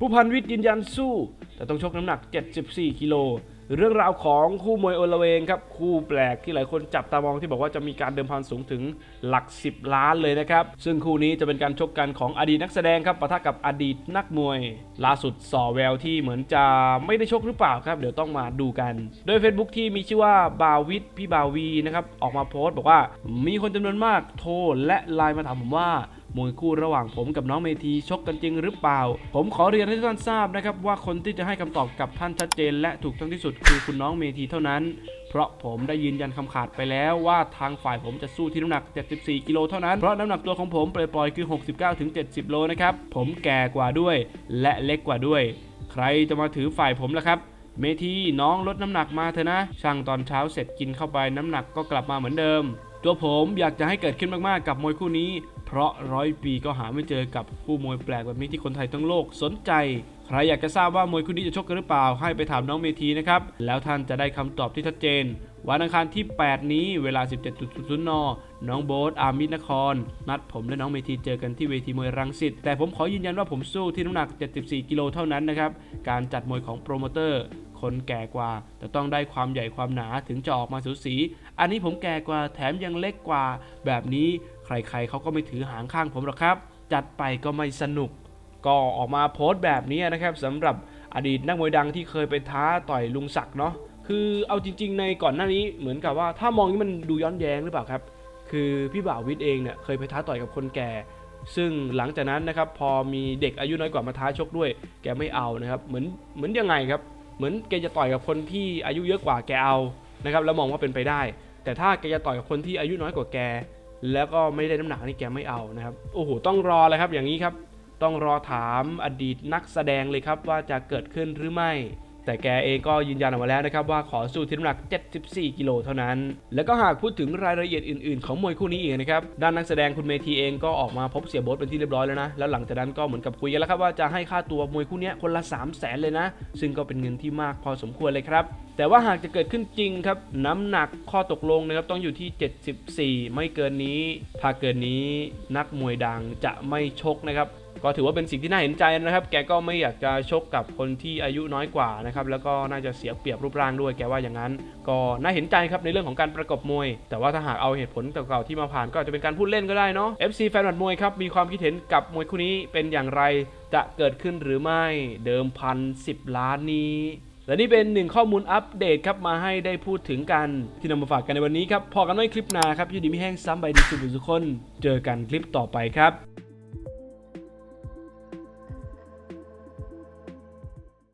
ผู้พันวิทย์ยืนยันสู้ แต่ต้องชกน้ำหนัก 74 กิโล เรื่องราวของคู่มวยโอละเวงครับ คู่แปลกที่หลายคนจับตามองที่บอกว่าจะมีการเดิมพันสูงถึงหลัก 10 ล้านเลยนะครับ ซึ่งคู่นี้จะเป็นการชกกันของอดีตนักแสดงครับปะทะกับอดีตนักมวย ล่าสุดสอแววที่เหมือนจะไม่ได้ชกหรือเปล่าครับ เดี๋ยวต้องมาดูกัน โดย Facebook ที่มีชื่อว่าบาวิทพี่บาวีนะครับออกมาโพสต์บอกว่ามีคนจำนวนมากโทรและไลน์มาถามผมว่า มวยคู่ระหว่างผมกับน้องเมทีชกกันจริงหรือเปล่า ผมขอเรียนให้ท่านทราบนะครับว่าคนที่จะให้คำตอบกับท่านชัดเจน และถูกต้องที่สุดคือคุณน้องเมทีเท่านั้น เพราะผมได้ยืนยันคำขาดไปแล้วว่าทางฝ่ายผมจะสู้ที่น้ำหนัก 74 กิโลเท่านั้น เพราะน้ำหนักตัวของผมปล่อยๆคือ 69-70 โลนะครับ ผมแก่กว่าด้วย และเล็กกว่าด้วย ใครจะมาถือฝ่ายผมล่ะครับเมทีน้องลดน้ำหนักมาเถอะนะ ช่างตอนเช้าเสร็จกินเข้าไปน้ำหนักก็กลับมาเหมือนเดิม ตัวผมอยากจะให้เกิดขึ้นมากๆกับมวยคู่นี้ เพราะร้อยปีก็หาไม่เจอกับคู่มวยแปลกแบบนี้ที่คนไทยทั้งโลกสนใจ ใครอยากจะทราบว่ามวยคู่นี้จะชกกันหรือเปล่า ให้ไปถามน้องเมทีนะครับ แล้วท่านจะได้คำตอบที่ชัดเจน วันอังคารที่ 8 นี้เวลา 17.00น น้องโบ๊ทอามิตนคร นัดผมและน้องเมทีเจอกันที่เวทีมวยรังสิต แต่ผมขอยืนยันว่าผมสู้ที่น้ำหนัก 74 กิโลเท่านั้นนะครับ การจัดมวยของโปรโมเตอร์คนแก่กว่า แต่ต้องได้ความใหญ่ความหนาถึงจะออกมาสูสี อันนี้ผมแก่กว่าแถมยังเล็กกว่าแบบนี้ ใครๆเขาก็ไม่ถือหางข้างผมหรอกครับ จัดไปก็ไม่สนุก ก็ออกมาโพสต์แบบนี้นะครับสำหรับอดีตนักมวยดังที่เคยไปท้าต่อยลุงศักดิ์เนาะคือเอาจริง ๆ ในก่อนหน้านี้เหมือนกับว่าถ้ามองนี่มันดูย้อนแย้งหรือเปล่าครับ คือพี่บ่าววิทย์เองเนี่ยเคยไปท้าต่อยกับคนแก่ ซึ่งหลังจากนั้นนะครับพอมีเด็กอายุน้อยกว่ามาท้าชกด้วย แกไม่เอานะครับเหมือนเหมือนยังไงครับ เหมือนแกจะต่อยกับคนที่อายุเยอะกว่าแกเอานะครับแล้วมองว่าเป็นไปได้ แต่ถ้าแกจะต่อยกับคนที่อายุน้อยกว่าแก แล้วก็ไม่ได้น้ำหนักนี่แกไม่เอานะครับ โอ้โห ต้องรอเลยครับอย่างนี้ครับ ต้องรอถามอดีตนักแสดงเลยครับว่าจะเกิดขึ้นหรือไม่ แต่แกเองก็ยืนยันออกมาแล้วนะครับว่าขอสู้ที่น้ำหนัก 74 กิโลเท่านั้น แล้วก็หากพูดถึงรายละเอียดอื่นๆ ของมวยคู่นี้อีกนะครับ ด้านนักแสดงคุณเมทีเองก็ออกมาพบเสียโบ๊ทเป็นที่เรียบร้อยแล้วนะ แล้วหลังจากนั้นก็เหมือนกับคุยกันแล้วครับว่าจะให้ค่าตัวมวยคู่นี้คนละ 3 0 0แสนเลยนะ ซึ่งก็เป็นเงินที่มากพอสมควรเลยครับ แต่ว่าหากจะเกิดขึ้นจริงครับ น้ำหนักข้อตกลงนะครับต้องอยู่ที่ 74 ไม่เกินนี้ ถ้าเกินนี้นักมวยดังจะไม่ชกนะครับ ก็ถือว่าเป็นสิ่งที่น่าเห็นใจนะครับ แกก็ไม่อยากจะชกกับคนที่อายุน้อยกว่านะครับ แล้วก็น่าจะเสียเปรียบรูปร่างด้วย แกว่าอย่างนั้น ก็น่าเห็นใจครับในเรื่องของการประกบมวย แต่ว่าถ้าหากเอาเหตุผลเก่าๆที่มาผ่านก็อาจจะเป็นการพูดเล่นก็ได้เนาะ FC แฟนบัดมวยครับ มีความคิดเห็นกับมวยคู่นี้เป็นอย่างไร จะเกิดขึ้นหรือไม่ เดิมพัน10ล้านนี้และนี่เป็นหนึ่งข้อมูลอัปเดตครับมาให้ได้พูดถึงกัน ที่นำมาฝากกันในวันนี้ครับพอกันไว้คลิปหน้าครับยูดีไม่แห้งซ้ำใบดีสุดทุกคน เจอกันคลิปต่อไปครับ